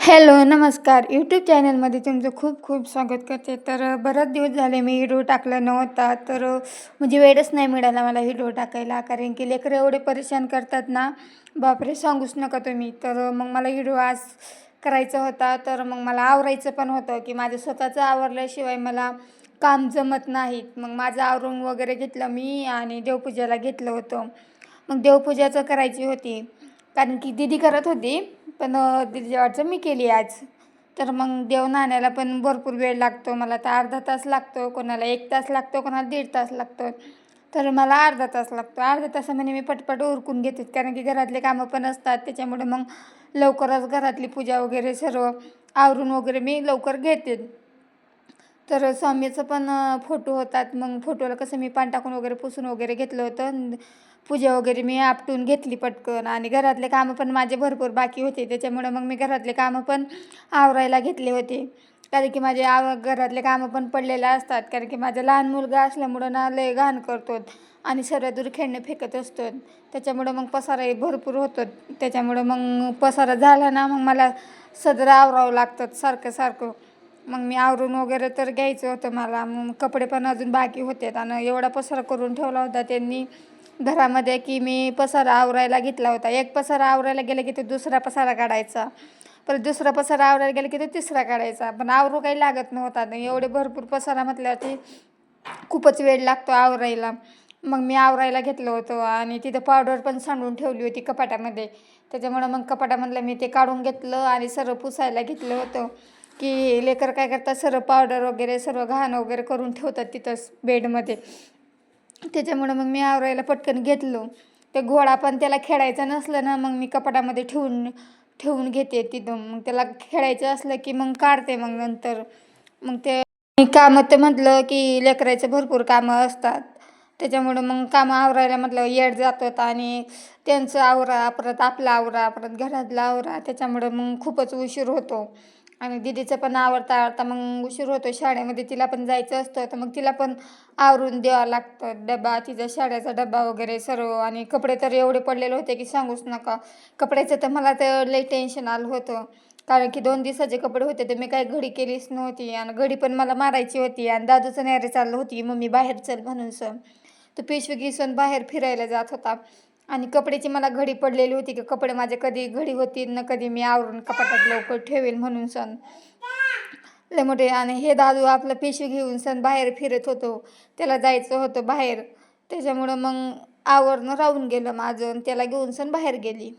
Hello नमस्कार. YouTube चॅनलमध्ये तुमचं खूप खूप स्वागत करते. तर बराच दिवस झाले मी व्हिडिओ टाकला नव्हता. तर म्हणजे वेळच नाही मिळाला मला व्हिडिओ टाकायला. कारण की लेकरं एवढे परेशान करतात ना. बापरे सांगूच नका तुम्ही. तर मग मला व्हिडिओ आज करायचा होता. तर मग मला आवरायचं पण होतं की माझं स्वतःचं आवरल्याशिवाय मला काम जमत नाहीत. मग माझं आवरून वगैरे घेतलं मी आणि देवपूजेला घेतलं होतं. मग देवपूजाचं करायची होती. कारण की दिदी करत होती. पण दिदीच्या वाटचं मी केली आज. तर मग देव नाण्याला पण भरपूर वेळ लागतो. मला तर अर्धा तास लागतो. कोणाला एक तास लागतो कोणाला दीड तास लागतो. तर मला अर्धा तास लागतो. अर्धा तासामध्ये म्हणजे मी पटपट उरकून घेते. कारण की घरातले कामं पण असतात. त्याच्यामुळे मग लवकरच घरातली पूजा वगैरे सर्व आवरून वगैरे मी लवकर घेते. तर स्वामीचं पण फोटो होतात. मग फोटोला कसं मी पान टाकून वगैरे पुसून वगैरे घेतलं होतं. पूजा वगैरे मी आपटून घेतली पटकन आणि घरातले कामं पण माझे भरपूर बाकी होते. त्याच्यामुळं मग मी घरातले कामं पण आवरायला घेतले होते. कारण की माझे आव घरातले कामं पण पडलेले असतात. कारण की माझा लहान मुलगा असल्यामुळं ना लय घाण करतो आणि सर्व खेळणं फेकत असतो त्याच्यामुळं मग पसाराही भरपूर होतो त्याच्यामुळं मग पसारा झाला ना मग मला सदर आवरावं लागतं सारखं सारखं. मग मी आवरून वगैरे तर घ्यायचं होतं मला. मग कपडे पण अजून बाकी होते. आणि एवढा पसारा करून ठेवला होता त्यांनी. घरामध्ये की मी पसारा आवरायला घेतला होता. एक पसारा आवरायला गेलं की ते दुसरा पसारा काढायचा. परत दुसरा पसारा आवरायला गेलं की ते तिसरा काढायचा. पण आवरू काही लागत नव्हता. एवढे भरपूर पसारा म्हटल्यावरती खूपच वेळ लागतो आवरायला. मग मी आवरायला घेतलं होतं आणि तिथं पावडर पण सांडून ठेवली होती कपाटामध्ये. त्याच्यामुळं मग कपाटामधलं मी ते काढून घेतलं आणि सर्व पुसायला घेतलं होतं. की लेकर काय करतात? सर्व पावडर वगैरे सर्व घाण वगैरे करून ठेवतात तिथंच बेडमध्ये त्याच्यामुळं मग मी आवरायला पटकन घेतलो. ते घोडा पण त्याला खेळायचं नसलं ना मग मी कपाटामध्ये ठेवून ठेवून घेते तिथं मग त्याला खेळायचं असलं की मग काढते मग नंतर. मग ते मी कामं ते म्हटलं की लेकरायचं भरपूर कामं असतात. त्याच्यामुळं मग कामं आवरायला म्हटलं येड जातात आणि त्यांचं आवरा परत आपला आवरा परत घरातला आवरा. त्याच्यामुळं मग खूपच उशीर होतो. आणि दिदीचं पण आवडता आवडता. मग उशीर होतो शाळेमध्ये तिला पण जायचं असतं. तर मग तिला पण आवरून द्यावं लागतं. डबा तिचा शाळेचा डबा वगैरे सर्व. आणि कपडे तर एवढे पडलेले होते की सांगूच नका. कपड्याचं तर मला तर लई टेन्शन आलं होतं. कारण की दोन दिवसाचे कपडे होते तर मी काही घडी केलीच नव्हती. आणि घडी पण मला मारायची होती. आणि दादूचं नेरे चाललं होती. मम्मी बाहेर चल म्हणून सण तो पिशवी घिसून बाहेर फिरायला जात होता. आणि कपड्याची मला घडी पडलेली होती की कपडे माझे कधी घडी होती न कधी मी आवरून कपाटात लवकर ठेवेल म्हणून सण. लय मोठे. आणि हे दादू आपलं पिशवी घेऊन सण बाहेर फिरत होतो. त्याला जायचं होतं बाहेर. त्याच्यामुळं मग आवरणं राहून गेलं माझं त्याला घेऊन सण बाहेर गेली.